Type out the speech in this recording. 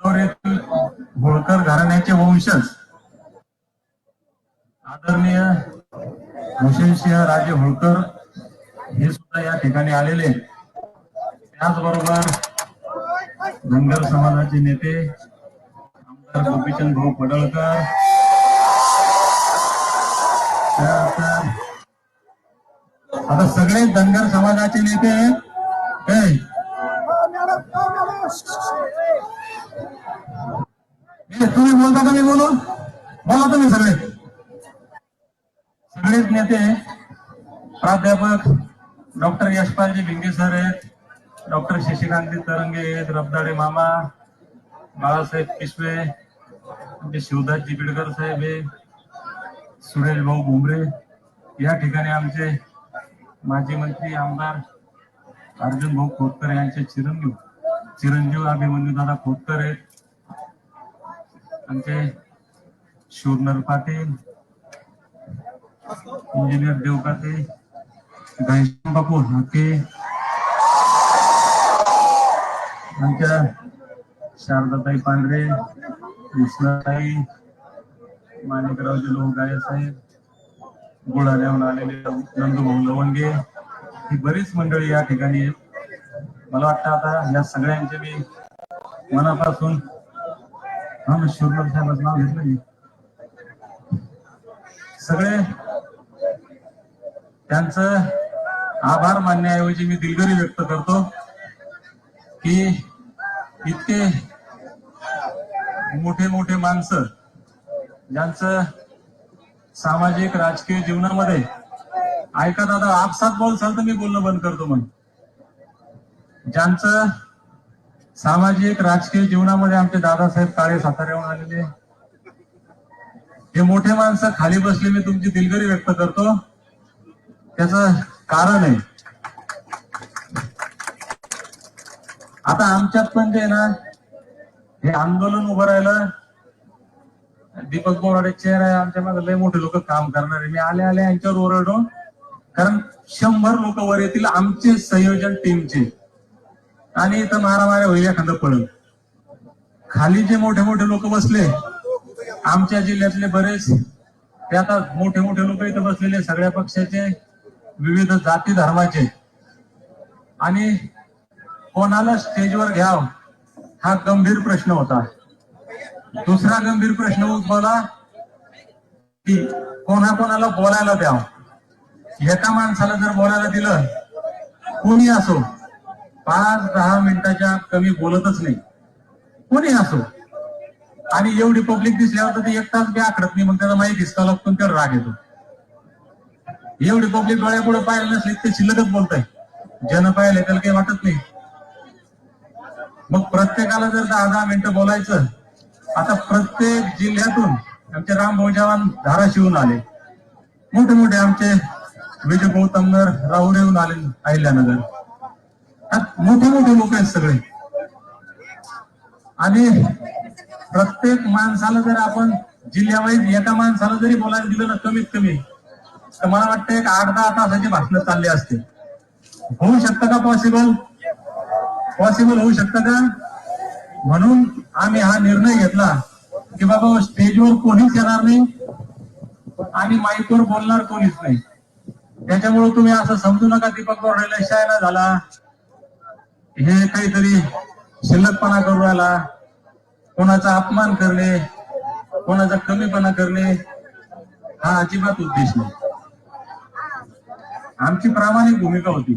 येथील होळकर घराण्याचे वंशज. आदरणीय हुसेनसिंह राजे होळकर हे सुद्धा या ठिकाणी आलेले. त्याचबरोबर धनगर समाजाचे नेते आमदार गोपीचंद भाऊ पडळकर. आता सगळे धनगर समाजाचे नेते तुम्ही बोलता का मी बोलू बोला तुम्ही सगळे. सगळेच नेते प्राध्यापक डॉक्टर यशपालजी भिंगे सर आहेत डॉक्टर शशिकांत तरंगे आहेत रबदाडे मामा बाळासाहेब पिशवे आमचे शिवदासजी बिडकर साहेब हे सुरेश भाऊ भुमरे. या ठिकाणी आमचे माजी मंत्री आमदार अर्जुन भाऊ खोतकर यांचे चिरंजीव चिरंजीव अभिमन्यू दादा खोतकर आहेत. आमचे शूरनर पाटील इंजिनियर देवकाते घनश्याम बापू हाके आमच्या शारदाताई पांढरे कृष्णाताई माणिकरावजी लोहगाळे साहेब गुळाऱ्याहून आलेले नंदुभाऊ लवंगे ही बरीच मंडळी या ठिकाणी आहेत. मला वाटतं आता या सगळ्यांचे मी मनापासून हा मी शूरनर साहेबांचं नाव घेतलं मी. सगळे त्यांचं आभार मानण्याऐवजी मी दिलगिरी व्यक्त करतो की इतके मोठे मोठे माणसं ज्यांचं सामाजिक राजकीय जीवनामध्ये ऐका दादा आपसात बोलसाल तर मी बोलणं बंद करतो मग ज्यांचं सामाजिक राजकीय जीवनामध्ये आमचे दादासाहेब काळे साताऱ्याहून आलेले हे मोठे माणसं खाली बसले मी तुमची दिलगिरी व्यक्त करतो. त्याच कारण आहे. आता आमच्यात पण जे ना हे आंदोलन उभं राहिलं. दीपक बोराडे चेहरा आहे आमच्या मागे लय मोठे लोक काम करणारे. मी आले आले यांच्यावर ओरडून. कारण शंभर लोक वर येतील आमचे संयोजन टीमचे आणि इथं मारामाऱ्या होईल एखादं पडल खाली जे मोठे मोठे लोक बसले आमच्या जिल्ह्यातले बरेच ते आता मोठे मोठे लोक इथं बसलेले सगळ्या पक्षाचे विविध जाती धर्माचे. आणि कोणाला स्टेजवर घ्याव हा गंभीर प्रश्न होता. दुसरा गंभीर प्रश्न उद्भवला की कोणा कोणाला बोलायला द्याव. एका माणसाला जर बोलायला दिलं कोणी असो पाच दहा मिनिटाच्या कमी बोलतच नाही. कोणी असो. आणि एवढी पब्लिक दिसल्यावर तर ते एक तास बी आखडत नाही मग त्याला माहिती दिसता लागतो त्याला राग येतो. एवढी पब्लिक डोळ्यापुढे पाहिलं नसली ते शिल्लकच बोलताय. जन पाहिले त्याला काही वाटत नाही. मग प्रत्येकाला जर दहा दहा मिनिटं बोलायचं आता प्रत्येक जिल्ह्यातून आमचे रामभाऊ जवान धाराशिवून आले. मोठे मोठे आमचे विजय राहुल राहुरेहून आले अहिल्यानगर. मोठे मोठे लोक आहेत सगळे. आणि प्रत्येक माणसाला जर आपण जिल्ह्यावाईज एका माणसाला जरी बोलायला दिलं ना कमीत कमी तर मला वाटतं एक आठ दहा तासाची भाषण चालले असते. होऊ शकतं का पॉसिबल पॉसिबल होऊ शकतं का? म्हणून आम्ही हा निर्णय घेतला की बाबा स्टेजवर कोणीच येणार नाही आणि माईकवर बोलणार कोणीच नाही. त्याच्यामुळे तुम्ही असं समजू नका दीपक बोर्डेला शायला झाला. हे काहीतरी शिल्लकपणा करू राहिला. कोणाचा अपमान करणे कोणाचा कमीपणा करणे हा अजिबात उद्देश नाही. आमची प्रामाणिक भूमिका होती.